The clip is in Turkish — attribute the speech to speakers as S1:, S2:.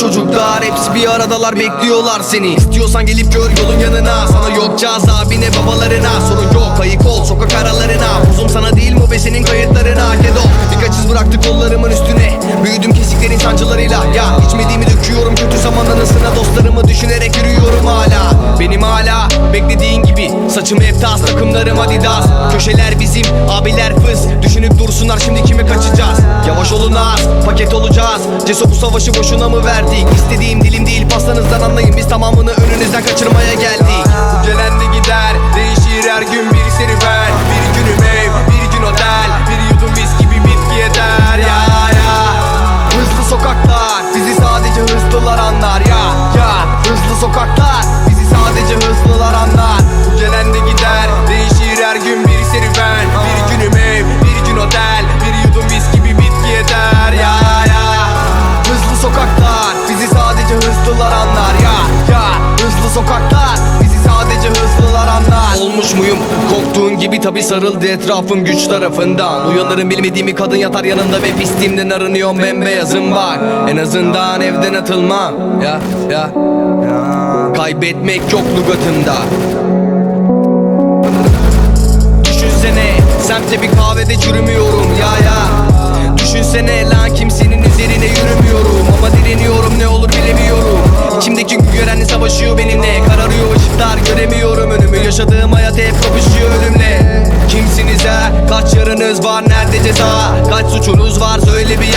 S1: çocuklar Hepsi bir aradalar bekliyorlar seni. İstiyorsan gelip gör yolun yanına. Sana yok caz abine babalarına. Sorun yok kayık ol sokak aralarına. Uzun sana değil mi be senin kayıtlarına. Kedo birkaç iz bıraktı kollarımın üstüne. Büyüdüm kesiklerin sancılarıyla. Ya içmediğimi döküyorum kötü zaman anısına Dostlarımı düşünerek yürüyorum hala. Benim hala beklediğin gibi. Saçım hep tas takımlarım adidas. Köşeler bizim abiler fıs Düşünüp dursunlar şimdi kime kaçacağız? Yavaş olun az paket olacağız. Ceso bu savaşı boşuna mı verdik İstediğim dilim değil pastanızdan anlayın. Biz tamamını Olmuş muyum? Korktuğun gibi tabi sarıldı etrafım güç tarafından. Uyanırım bilmediğimi kadın yatar yanında ve pisliğimden arınıyorum. Bembeyazım bak En azından evden atılmam. Ya ya. Kaybetmek yok lügatımda. Düşünsene semtte bir kahvede çürümüyorum. Ya ya. Düşünsene lan kimsenin üzerine yürümüyorum. Ama direniyorum ne olur bilemiyorum. İçimdeki görenle savaşıyor benimle Kararıyor ışıklar göremiyorum önümü. Yaşadığım hayat hep kapışıyor ölümle. Kimsiniz ha? Kaç yarınız var? Nerede ceza? Kaç suçunuz var? Söyle bir